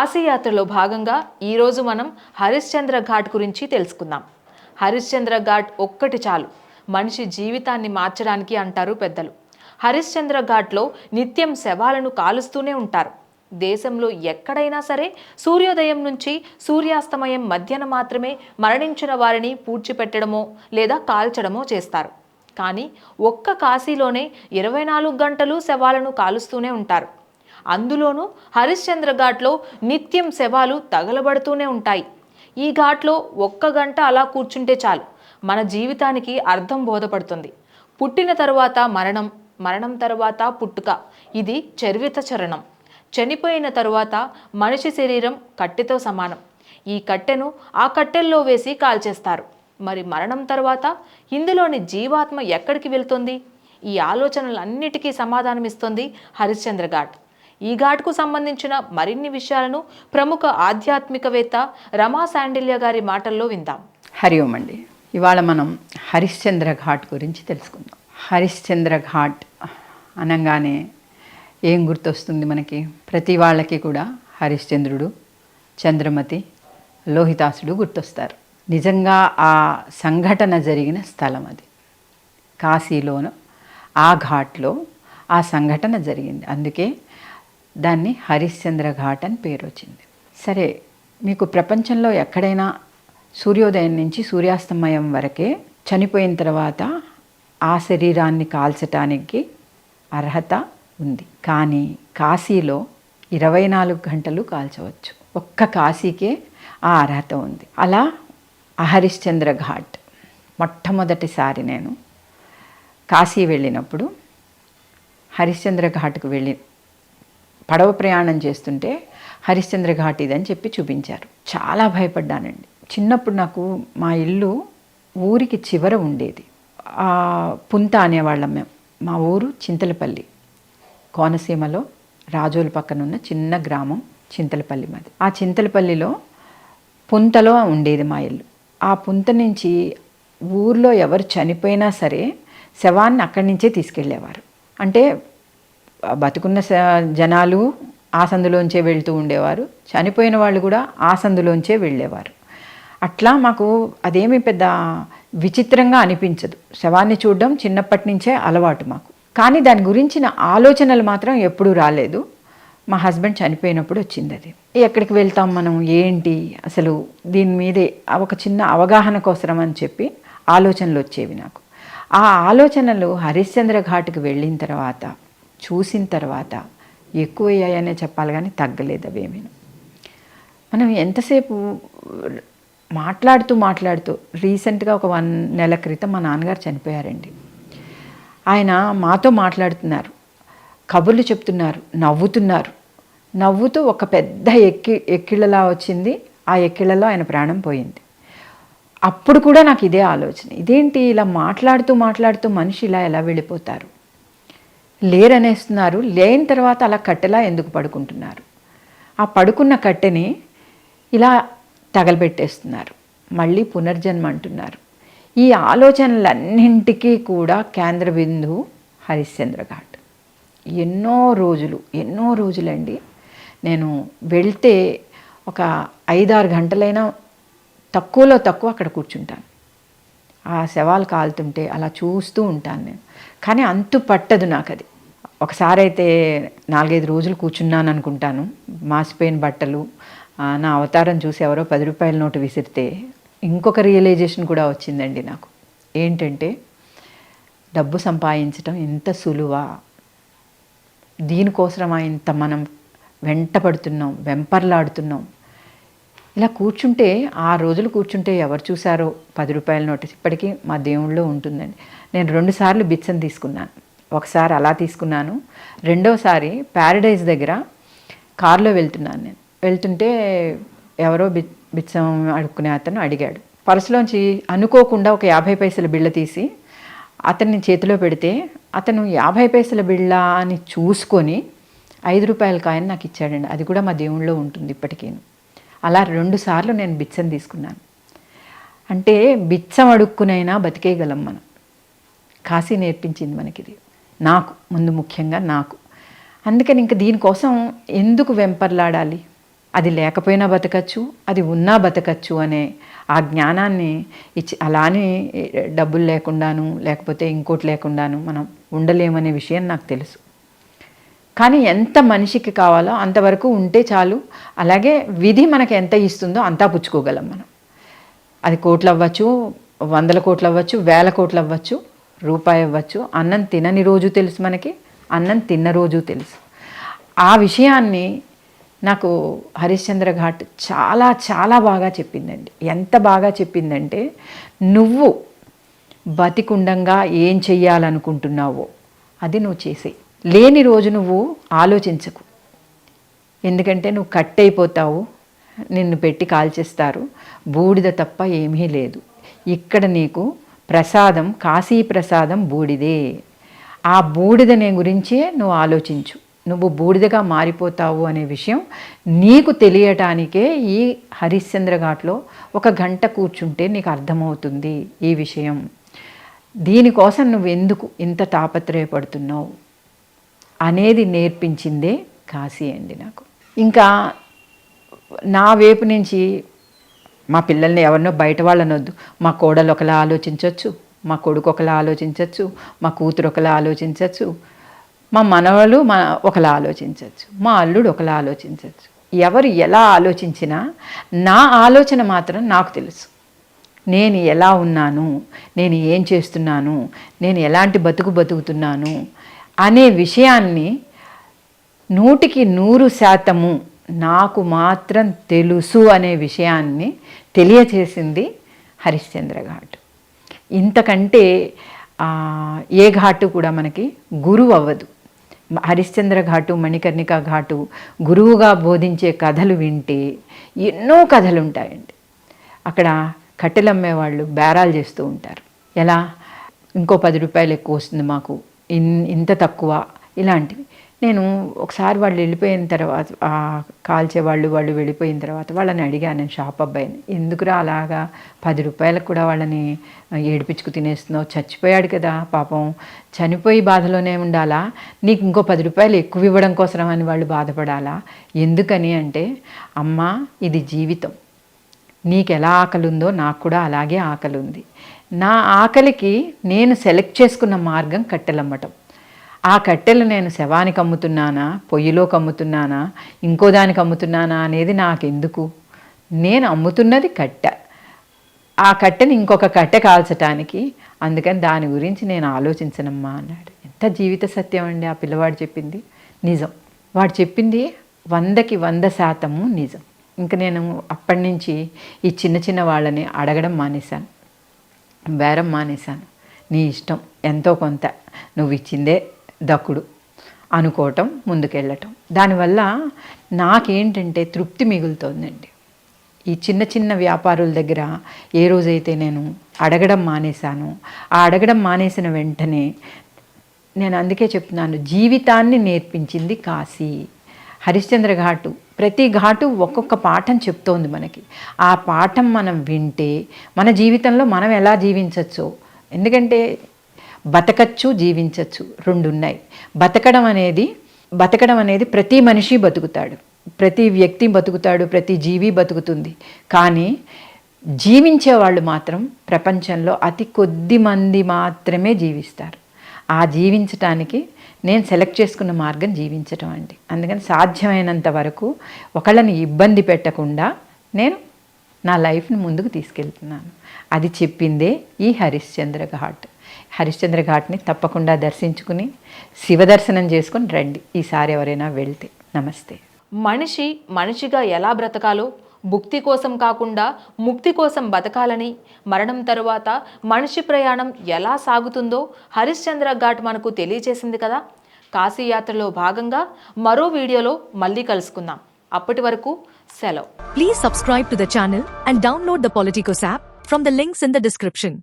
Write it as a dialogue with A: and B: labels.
A: కాశీయాత్రలో భాగంగా ఈరోజు మనం హరిశ్చంద్ర ఘాట్ గురించి తెలుసుకుందాం. హరిశ్చంద్ర ఘాట్ ఒక్కటి చాలు. మనిషి జీవితాన్ని మార్చడానికి అంటారు పెద్దలు. హరిశ్చంద్ర ఘాట్లో నిత్యం శవాలను కాలుస్తూనే ఉంటారు. దేశంలో ఎక్కడైనా సరే సూర్యోదయం నుంచి సూర్యాస్తమయం మధ్యన మాత్రమే మరణించిన వారిని పూడ్చిపెట్టడమో లేదా కాల్చడమో చేస్తారు. కానీ ఒక్క కాశీలోనే ఇరవై నాలుగు గంటలు శవాలను కాలుస్తూనే ఉంటారు. అందులోనూ హరిశ్చంద్ర ఘాట్లో నిత్యం శవాలు తగలబడుతూనే ఉంటాయి. ఈ ఘాట్లో ఒక్క గంట అలా కూర్చుంటే చాలు. మన జీవితానికి అర్థం బోధపడుతుంది. పుట్టిన తరువాత మరణం మరణం తరువాత పుట్టుక. ఇది చరివిత చరణం. చనిపోయిన తరువాత మనిషి శరీరం కట్టెతో సమానం. ఈ కట్టెను ఆ కట్టెల్లో వేసి కాల్చేస్తారు. మరి మరణం తర్వాత ఇందులోని జీవాత్మ ఎక్కడికి వెళ్తుంది? ఈ ఆలోచనలన్నిటికీ సమాధానమిస్తుంది హరిశ్చంద్ర ఘాట్. ఈ ఘాట్కు సంబంధించిన మరిన్ని విషయాలను ప్రముఖ ఆధ్యాత్మికవేత్త రమా శాండిల్య గారి మాటల్లో విందాం.
B: హరి ఓం అండి ఇవాళ మనం హరిశ్చంద్ర ఘాట్ గురించి తెలుసుకుందాం. హరిశ్చంద్ర ఘాట్ అనగానే ఏం గుర్తొస్తుంది మనకి? ప్రతి వాళ్ళకి కూడా హరిశ్చంద్రుడు చంద్రమతి లోహితాసుడు గుర్తొస్తారు. నిజంగా ఆ సంఘటన జరిగిన స్థలం అది. కాశీలోన ఆ ఘాట్లో ఆ సంఘటన జరిగింది. అందుకే దాన్ని హరిశ్చంద్ర ఘాట్ అని పేరు వచ్చింది. సరే మీకు ప్రపంచంలో ఎక్కడైనా సూర్యోదయం నుంచి సూర్యాస్తమయం వరకే చనిపోయిన తర్వాత ఆ శరీరాన్ని కాల్చటానికి అర్హత ఉంది. కానీ కాశీలో ఇరవై నాలుగు గంటలు కాల్చవచ్చు. ఒక్క కాశీకే ఆ అర్హత ఉంది. అలా హరిశ్చంద్ర ఘాట్. మొట్టమొదటిసారి నేను కాశీ వెళ్ళినప్పుడు హరిశ్చంద్ర ఘాట్కు వెళ్ళి పడవ ప్రయాణం చేస్తుంటే హరిశ్చంద్ర ఘాట్ ఇదని చెప్పి చూపించారు. చాలా భయపడ్డానండి. చిన్నప్పుడు నాకు మా ఇల్లు ఊరికి చివర ఉండేది. ఆ పుంత అనేవాళ్ళం మేము. మా ఊరు చింతలపల్లి. కోనసీమలో రాజోల పక్కన ఉన్న చిన్న గ్రామం చింతలపల్లి మాది. ఆ చింతలపల్లిలో పుంతలో ఉండేది మా ఇల్లు. ఆ పుంత నుంచి ఊర్లో ఎవరు చనిపోయినా సరే శవాన్ని అక్కడి నుంచే తీసుకెళ్ళేవారు. అంటే బతుకున్న స- జనాలు ఆ సందులోంచే వెళ్తూ ఉండేవారు. చనిపోయిన వాళ్ళు కూడా ఆ సందులోంచే వెళ్ళేవారు. అట్లా మాకు అదేమి పెద్ద విచిత్రంగా అనిపించదు. శవాన్ని చూడడం చిన్నప్పటి నుంచే అలవాటు మాకు. కానీ దాని గురించిన ఆలోచనలు మాత్రం ఎప్పుడూ రాలేదు. మా హస్బెండ్ చనిపోయినప్పుడు వచ్చింది అది. ఎక్కడికి వెళ్తాం మనం? ఏంటి? అసలు దీని మీదే ఒక చిన్న అవగాహన కోసరం అని చెప్పి ఆలోచనలు వచ్చేవి నాకు. ఆ ఆలోచనలు హరిశ్చంద్ర ఘాట్కి వెళ్ళిన తర్వాత చూసిన తర్వాత ఎక్కువయ్యాయనే చెప్పాలి కానీ తగ్గలేదు అవేమీ మనం ఎంతసేపు మాట్లాడుతూ మాట్లాడుతూ రీసెంట్గా ఒక వన్ నెల క్రితం మా నాన్నగారు చనిపోయారండి. ఆయన మాతో మాట్లాడుతున్నారు. కబుర్లు చెప్తున్నారు. నవ్వుతున్నారు. నవ్వుతూ ఒక పెద్ద ఎక్కి ఎక్కిళ్ళలా వచ్చింది. ఆ ఎక్కిళ్ళలో ఆయన ప్రాణం పోయింది. అప్పుడు కూడా నాకు ఇదే ఆలోచన. ఇదేంటి ఇలా మాట్లాడుతూ మాట్లాడుతూ మనిషి ఇలా ఎలా వెళ్ళిపోతారు? లేరనేస్తున్నారు. లేని తర్వాత అలా కట్టెలా ఎందుకు పడుకుంటున్నారు? ఆ పడుకున్న కట్టెని ఇలా తగలబెట్టేస్తున్నారు. మళ్ళీ పునర్జన్మ అంటున్నారు. ఈ ఆలోచనలన్నింటికీ కూడా కేంద్ర బిందువు హరిశ్చంద్ర ఘాట్. ఎన్నో రోజులు ఎన్నో రోజులండి. నేను వెళ్తే ఒక ఐదారు గంటలైనా తక్కువలో తక్కువ అక్కడ కూర్చుంటాను. ఆ శవాలు కాలుతుంటే అలా చూస్తూ ఉంటాను నేను. కానీ అంతు పట్టదు నాకు అది ఒకసారి అయితే నాలుగైదు రోజులు కూర్చున్నాను అనుకుంటాను. మాసిపోయిన బట్టలు నా అవతారం చూసి ఎవరో పది రూపాయల నోటు విసిరితే ఇంకొక రియలైజేషన్ కూడా వచ్చిందండి నాకు. ఏంటంటే డబ్బు సంపాదించడం ఎంత సులువా? దీనికోసం ఇంత మనం వెంటపడుతున్నాం వెంపర్లాడుతున్నాం? ఇలా కూర్చుంటే ఆ రోజులు కూర్చుంటే ఎవరు చూసారో పది రూపాయల నోటీస్ ఇప్పటికీ మా దేవుళ్ళో ఉంటుందండి. నేను రెండుసార్లు బిచ్చం తీసుకున్నాను. ఒకసారి అలా తీసుకున్నాను. రెండోసారి ప్యారడైజ్ దగ్గర కారులో వెళ్తున్నాను నేను. వెళ్తుంటే ఎవరో బి బిచ్చం అడుక్కునే అతను అడిగాడు. పర్సులోంచి అనుకోకుండా ఒక యాభై పైసల బిళ్ళ తీసి అతన్ని చేతిలో పెడితే అతను యాభై పైసల బిళ్ళ అని చూసుకొని ఐదు రూపాయల కాయని నాకు ఇచ్చాడండి. అది కూడా మా దేవుళ్ళో ఉంటుంది ఇప్పటికీ అలా రెండుసార్లు నేను బిచ్చం తీసుకున్నాను. అంటే బిచ్చం అడుక్కునైనా బతికేయగలం మనం. కాశీ నేర్పించింది మనకిది. నాకు ముందు ముఖ్యంగా నాకు. అందుకని ఇంక దీనికోసం ఎందుకు వెంపర్లాడాలి? అది లేకపోయినా బతకచ్చు అది ఉన్నా బతకచ్చు అనే ఆ జ్ఞానాన్ని ఇచ్చి అలానే డబ్బులు లేకుండాను లేకపోతే ఇంకోటి లేకుండాను మనం ఉండలేమనే విషయం నాకు తెలుసు. కానీ ఎంత మనిషికి కావాలో అంతవరకు ఉంటే చాలు. అలాగే విధి మనకు ఎంత ఇస్తుందో అంతా పుచ్చుకోగలం మనం. అది కోట్లు అవ్వచ్చు వందల కోట్లు అవ్వచ్చు వేల కోట్లు అవ్వచ్చు రూపాయి అవ్వచ్చు అన్నం తినని రోజు తెలుసు మనకి అన్నం తిన్న రోజు తెలుసు. ఆ విషయాన్ని నాకు హరిశ్చంద్ర ఘాట్ చాలా చాలా బాగా చెప్పిందండి. ఎంత బాగా చెప్పిందంటే నువ్వు బతికుండంగా ఏం చెయ్యాలనుకుంటున్నావో అది నువ్వు చేసేయి. లేని రోజు నువ్వు ఆలోచించకు. ఎందుకంటే నువ్వు కట్ అయిపోతావు నిన్ను పెట్టి కాల్చేస్తారు బూడిద తప్ప ఏమీ లేదు. ఇక్కడ నీకు ప్రసాదం కాశీ ప్రసాదం బూడిదే. ఆ బూడిదనే గురించే నువ్వు ఆలోచించు. నువ్వు బూడిదగా మారిపోతావు అనే విషయం నీకు తెలియటానికే ఈ హరిశ్చంద్ర ఘాట్లో ఒక గంట కూర్చుంటే నీకు అర్థమవుతుంది ఈ విషయం. దీనికోసం నువ్వు ఎందుకు ఇంత తాపత్రయపడుతున్నావు? అనేది నేర్పించిందే కాశీ అండి నాకు. ఇంకా నా వైపు నుంచి మా పిల్లల్ని ఎవరినో బయట వాళ్ళనొద్దు. మా కోడలు ఒకలా ఆలోచించవచ్చు మా కొడుకు ఒకలా ఆలోచించవచ్చు మా కూతురు ఒకలా ఆలోచించవచ్చు మా మనవలు మా ఒకలా ఆలోచించవచ్చు మా అల్లుడు ఒకలా ఆలోచించవచ్చు ఎవరు ఎలా ఆలోచించినా నా ఆలోచన మాత్రం నాకు తెలుసు. నేను ఎలా ఉన్నాను నేను ఏం చేస్తున్నాను నేను ఎలాంటి బతుకు బతుకుతున్నాను అనే విషయాన్ని నూటికి నూరు శాతము నాకు మాత్రం తెలుసు అనే విషయాన్ని తెలియచేసింది హరిశ్చంద్ర ఘాట్. ఇంతకంటే ఏ ఘాటు కూడా మనకి గురువు అవ్వదు. హరిశ్చంద్ర ఘాటు మణికర్ణిక ఘాటు గురువుగా బోధించే కథలు వింటే ఎన్నో కథలు ఉంటాయండి అక్కడ కట్టెలమ్మే వాళ్ళు బేరాలు చేస్తూ ఉంటారు. ఎలా? ఇంకో పది రూపాయలు ఎక్కువ వస్తుంది మాకు. ఇన్ ఇంత తక్కువ ఇలాంటివి. నేను ఒకసారి వాళ్ళు వెళ్ళిపోయిన తర్వాత కాల్చే వాళ్ళు వాళ్ళు వెళ్ళిపోయిన తర్వాత వాళ్ళని అడిగాను నేను షాప్ అబ్బాయిని ఎందుకురా అలాగా? పది రూపాయలకు కూడా వాళ్ళని ఏడిపించుకు తినేస్తున్నావు? చచ్చిపోయాడు కదా పాపం. చనిపోయి బాధలోనే ఉండాలా? నీకు ఇంకో పది రూపాయలు ఎక్కువ ఇవ్వడం కోసం అని వాళ్ళు బాధపడాలా? ఎందుకని అంటే అమ్మ ఇది జీవితం. నీకు ఎలా ఆకలి ఉందో నాకు కూడా అలాగే ఆకలి ఉంది నా ఆకలికి నేను సెలెక్ట్ చేసుకున్న మార్గం కట్టెలమ్మటం. ఆ కట్టెలు నేను శవానికి అమ్ముతున్నానా? పొయ్యిలోకి అమ్ముతున్నానా? ఇంకో దానికి అమ్ముతున్నానా అనేది నాకెందుకు? నేను అమ్ముతున్నది కట్టె. ఆ కట్టెని ఇంకొక కట్టె కాల్చటానికి అందుకని దాని గురించి నేను ఆలోచించనమ్మా అన్నాడు. ఎంత జీవిత సత్యం అండి ఆ పిల్లవాడు చెప్పింది? నిజం. వాడు చెప్పింది వందకి వంద శాతము నిజం. ఇంక నేను అప్పటి నుంచి ఈ చిన్న చిన్న వాళ్ళని అడగడం మానేశాను. బేరం మానేశాను. నీ ఇష్టం ఎంతో కొంత. నువ్వు ఇచ్చిందే దక్కుడు. అనుకోవటం ముందుకెళ్ళటం. దానివల్ల నాకేంటంటే తృప్తి మిగులుతోందండి. ఈ చిన్న చిన్న వ్యాపారుల దగ్గర ఏ రోజైతే నేను అడగడం మానేశాను ఆ అడగడం మానేసిన వెంటనే నేను అందుకే చెప్తున్నాను జీవితాన్ని నేర్పించింది కాశీ. హరిశ్చంద్ర ఘాటు ప్రతి ఘాటు ఒక్కొక్క పాఠం చెప్తోంది మనకి. ఆ పాఠం మనం వింటే మన జీవితంలో మనం ఎలా జీవించవచ్చో ఎందుకంటే బతకచ్చు జీవించవచ్చు రెండు ఉన్నాయి బతకడం అనేది బతకడం అనేది ప్రతి మనిషి బతుకుతాడు. ప్రతి వ్యక్తి బతుకుతాడు ప్రతి జీవి బతుకుతుంది. కానీ జీవించే వాళ్ళు మాత్రం ప్రపంచంలో అతి కొద్ది మంది మాత్రమే జీవిస్తారు. ఆ జీవించటానికి నేను సెలెక్ట్ చేసుకున్న మార్గం జీవించటం అండి. అందుకని సాధ్యమైనంత వరకు ఒకళ్ళని ఇబ్బంది పెట్టకుండా నేను నా లైఫ్ని ముందుకు తీసుకెళ్తున్నాను. అది చెప్పిందే ఈ హరిశ్చంద్ర ఘాట్. హరిశ్చంద్ర ఘాట్ని తప్పకుండా దర్శించుకుని శివ దర్శనం చేసుకుని రండి. ఈసారి ఎవరైనా వెళ్తే నమస్తే.
A: మనిషి మనిషిగా ఎలా బ్రతకాలో భుక్తి కోసం కాకుండా ముక్తి కోసం బతకాలని. మరణం తరువాత మనిషి ప్రయాణం ఎలా సాగుతుందో హరిశ్చంద్ర ఘాట్ మనకు తెలియజేసింది కదా. కాశీయాత్రలో భాగంగా మరో వీడియోలో మళ్ళీ కలుసుకుందాం. అప్పటి వరకు సెలవు.
C: Please subscribe to the channel and download the Politicos app from the links in the description